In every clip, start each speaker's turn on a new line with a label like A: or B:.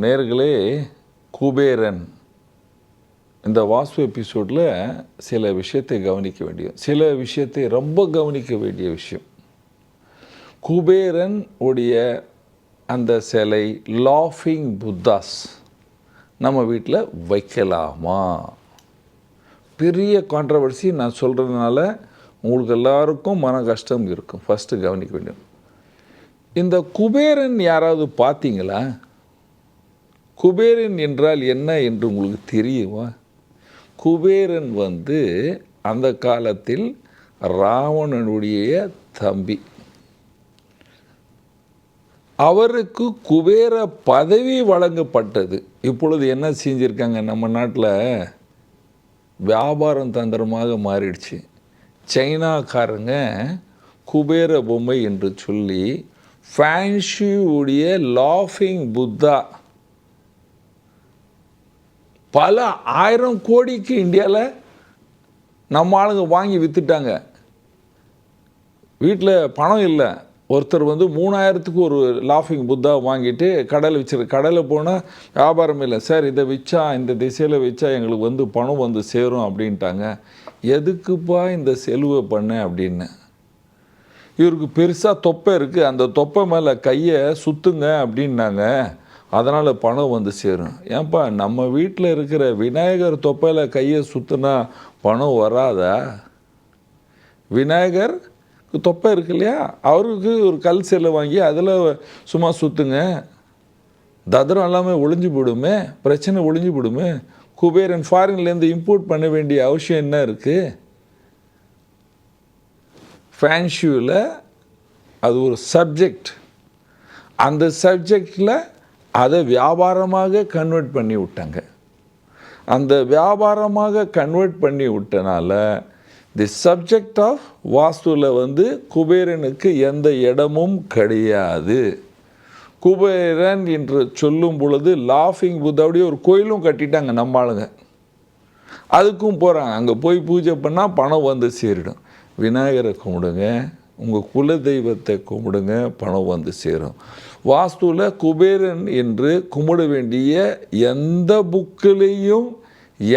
A: நேர்களே குபேரன். இந்த வாஸ்து எபிசோடில் சில விஷயத்தை கவனிக்க வேண்டிய சில விஷயத்தை ரொம்ப கவனிக்க வேண்டிய விஷயம். குபேரன் உடைய அந்த சிலை லாஃபிங் புத்தாஸ் நம்ம வீட்டில் வைக்கலாமா? பெரிய கான்ட்ரவர்சி நான் சொல்கிறதுனால உங்களுக்கு எல்லாருக்கும் மன கஷ்டம் இருக்கும். ஃபஸ்ட்டு கவனிக்க வேண்டும் இந்த குபேரன் யாராவது பார்த்தீங்களா? குபேரன் என்றால் என்ன என்று உங்களுக்கு தெரியுமா? குபேரன் வந்து அந்த காலத்தில் ராவணனுடைய தம்பி. அவருக்கு குபேர பதவி வழங்கப்பட்டது. இப்பொழுது என்ன செஞ்சுருக்காங்க நம்ம நாட்டில்? வியாபாரம் தந்திரமாக மாறிடுச்சு. சைனாக்காரங்க குபேர பொம்மை என்று சொல்லி ஃபேன்ஷியுடைய லாஃபிங் புத்தா பல ஆயிரம் கோடிக்கு இந்தியாவில் நம்ம ஆளுங்க வாங்கி விற்றுட்டாங்க வீட்டில் பணம் இல்லை. ஒருத்தர் வந்து மூணாயிரத்துக்கு ஒரு லாஃபிங் புத்தா வாங்கிட்டு கடையில் வச்சிரு கடையில் போனால் வியாபாரம் இல்லை. சார் இதை விற்றா இந்த திசையில் வச்சா எங்களுக்கு வந்து பணம் வந்து சேரும் அப்படின்ட்டாங்க. எதுக்குப்பா இந்த செலவை பண்ண? அப்படின்னு. இவருக்கு பெருசாக தொப்பை இருக்குது அந்த தொப்பை மேலே கையை சுற்றுங்க அப்படின்னாங்க. அதனால் பணம் வந்து சேரும். ஏன்பா நம்ம வீட்டில் இருக்கிற விநாயகர் தொப்பையில் கையை சுற்றுனா பணம் வராதா? விநாயகர் தொப்பை இருக்கு இல்லையா? அவருக்கு ஒரு கல் செல்லை வாங்கி அதில் சும்மா சுற்றுங்க ததிரம் எல்லாமே ஒளிஞ்சு போடுமே பிரச்சனை ஒளிஞ்சு போடுமே குபேரன் ஃபாரின்லேருந்து இம்போர்ட் பண்ண வேண்டிய அவசியம் என்ன இருக்குது ஃபேன்ஷூவில் அது ஒரு சப்ஜெக்ட் அந்த சப்ஜெக்டில் அதை வியாபாரமாக கன்வெர்ட் பண்ணி விட்டாங்க. அந்த வியாபாரமாக கன்வெர்ட் பண்ணி விட்டனால தி சப்ஜெக்ட் ஆஃப் வாஸ்துவில் வந்து குபேரனுக்கு எந்த இடமும் கிடையாது. குபேரன் என்று சொல்லும் பொழுது லாஃபிங் புத்தாவுடைய ஒரு கோயிலும் கட்டிட்டாங்க நம்ம ஆளுங்க. அதுக்கும் போகிறாங்க அங்கே போய் பூஜை பண்ணால் பணம் வந்து சேரிடும். விநாயகரை கும்பிடுங்க. உங்கள் குல தெய்வத்தை கும்பிடுங்க பணம் வந்து சேரும். வாஸ்துவில் குபேரன் என்று கும்பிட வேண்டிய எந்த புக்கிலையும்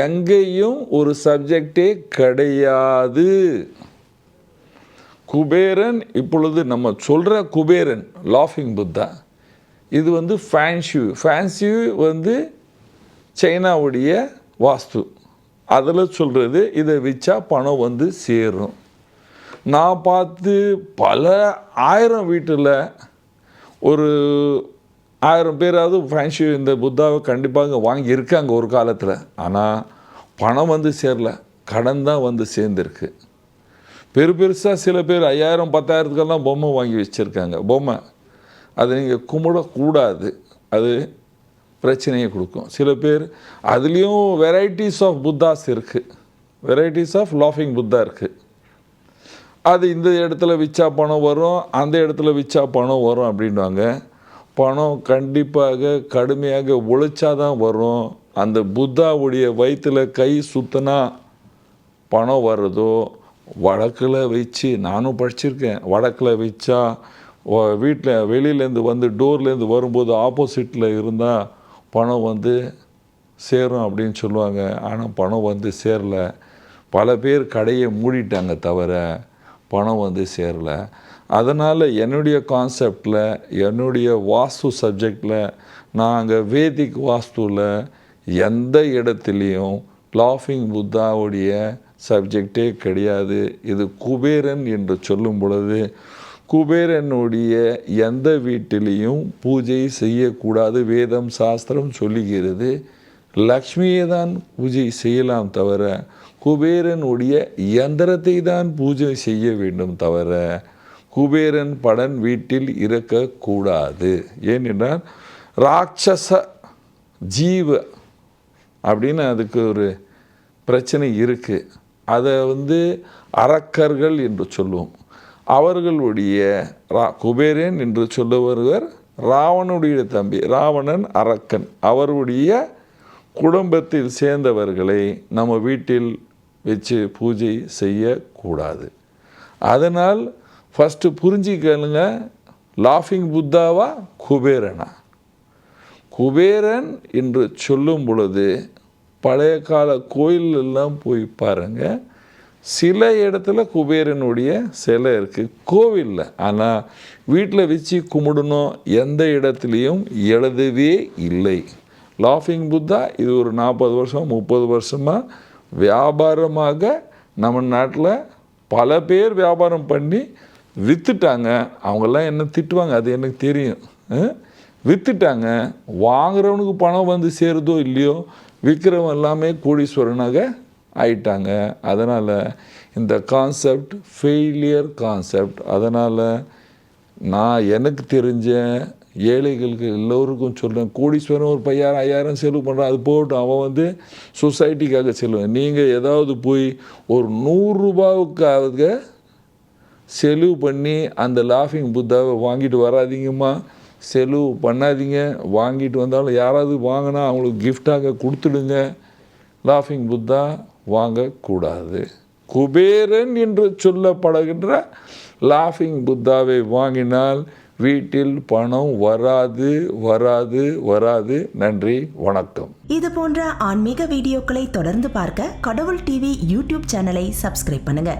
A: எங்கேயும் ஒரு சப்ஜெக்டே கிடையாது. குபேரன் இப்பொழுது நம்ம சொல்கிற குபேரன் லாஃபிங் புத்தா இது வந்து ஃபேன்ஷியூ ஃபேன்சியூ வந்து சைனாவுடைய வாஸ்து. அதில் சொல்கிறது இதை விற்றா பணம் வந்து சேரும். நான் பார்த்து பல ஆயிரம் வீட்டில் ஒரு ஆயிரம் பேராவது ஃபேன்ஷி இந்த புத்தாவை கண்டிப்பாக வாங்கி இருக்காங்க ஒரு காலத்தில். ஆனால் பணம் வந்து சேரல கடன் தான் வந்து சேர்ந்துருக்கு. பெரு பெருசாக சில பேர் ஐயாயிரம் பத்தாயிரத்துக்கெல்லாம் பொம்மை வாங்கி வச்சுருக்காங்க. பொம்மை. அதை நீங்கள் கும்பிடக்கூடாது. அது பிரச்சனையை கொடுக்கும். சில பேர் அதுலேயும் வெரைட்டிஸ் ஆஃப் புத்தாஸ் இருக்குது வெரைட்டிஸ் ஆஃப் லாஃபிங் புத்தா இருக்குது அது இந்த இடத்துல விற்றா பணம் வரும் அந்த இடத்துல விற்றா பணம் வரும் அப்படின்வாங்க பணம் கண்டிப்பாக கடுமையாக உழைச்சா தான் வரும். அந்த புத்தாவுடைய வயிற்றில் கை சுத்தினா பணம் வர்றதோ வழக்கில் வச்சு நானும் படிச்சிருக்கேன் வடக்கில் வச்சா வீட்டில் வெளியிலேருந்து வந்து டோர்லேருந்து வரும்போது ஆப்போசிட்டில் இருந்தால் பணம் வந்து சேரும் அப்படின்னு சொல்லுவாங்க. ஆனால் பணம் வந்து சேரல. பல பேர் கடையை மூடிட்டாங்க தவிர பணம் வந்து சேரல. அதனால் என்னுடைய கான்செப்டில் என்னுடைய வாஸ்து சப்ஜெக்டில் நாங்கள் வேதிக் வாஸ்துவில் எந்த இடத்துலையும் லாஃபிங் புத்தாவுடைய சப்ஜெக்டே கிடையாது. இது குபேரன் என்று சொல்லும் பொழுது குபேரனுடைய எந்த வீட்டிலையும் பூஜை செய்யக்கூடாது வேதம் சாஸ்திரம் சொல்லுகிறது. லக்ஷ்மியை தான் பூஜை செய்யலாம் தவிர குபேரனுடைய இயந்திரத்தை தான் பூஜை செய்ய வேண்டும் தவிர குபேரன் படன் வீட்டில் இருக்கக்கூடாது. ஏனென்றால் ராட்சச ஜீவ அப்படின்னு அதுக்கு ஒரு பிரச்சனை இருக்குது அதை வந்து அரக்கர்கள் என்று சொல்லுவோம். அவர்களுடைய ரா குபேரன் என்று சொல்லுவவர் ராவனுடைய தம்பி ராவணன் அரக்கன். அவருடைய குடும்பத்தில் சேர்ந்தவர்களை நம்ம வீட்டில் வச்சு பூஜை செய்யக்கூடாது. அதனால் ஃபஸ்ட்டு புரிஞ்சிக்கலுங்க லாஃபிங் புத்தாவா குபேரனா? குபேரன் என்று சொல்லும் பொழுது பழைய கால கோயிலெல்லாம் போய் பாருங்கள் சில இடத்துல குபேரனுடைய சிலை இருக்குது கோவிலில். ஆனால் வீட்டில் வச்சு கும்பிடணும் எந்த இடத்துலையும் எழுதவே இல்லை. லாஃபிங் புத்தா இது ஒரு நாற்பது வருஷம் முப்பது வருஷமாக வியாபாரமாக நம்ம நாட்டில் பல பேர் வியாபாரம் பண்ணி விற்றுட்டாங்க அவங்கெல்லாம் என்ன திட்டுவாங்க? அது எனக்கு தெரியும். விற்றுட்டாங்க வாங்குறவனுக்கு பணம் வந்து சேருதோ இல்லையோ விற்கிறவன் எல்லாமே கோடீஸ்வரனாக ஆயிட்டாங்க. அதனால் இந்த கான்செப்ட் ஃபெயிலியர் கான்செப்ட் அதனால் நான் எனக்கு தெரிஞ்ச ஏழைகளுக்கு எல்லோருக்கும் சொல்கிறேன் கோடீஸ்வரன் ஒரு பையாயிரம் ஐயாயிரம் செலவு பண்ணுறான் அது போகட்டும். அவன் வந்து சொசைட்டிக்காக செல்லுவேன் நீங்கள் ஏதாவது போய் ஒரு நூறுரூபாவுக்காக செலவு பண்ணி அந்த லாஃபிங் புத்தாவை வாங்கிட்டு வராதீங்கம்மா. செலவு பண்ணாதீங்க. வாங்கிட்டு வந்தாலும் யாராவது வாங்கினா அவங்களுக்கு கிஃப்டாக கொடுத்துடுங்க. லாஃபிங் புத்தா வாங்கக்கூடாது. குபேரன் என்று சொல்லப்படுகின்ற லாஃபிங் புத்தாவை வாங்கினால் வீட்டில் பணம் வராது வராது வராது. நன்றி வணக்கம்.
B: இது போன்ற ஆன்மீக வீடியோக்களை தொடர்ந்து பார்க்க கடவுள் டிவி யூடியூப் சேனலை சப்ஸ்கிரைப் பண்ணுங்க.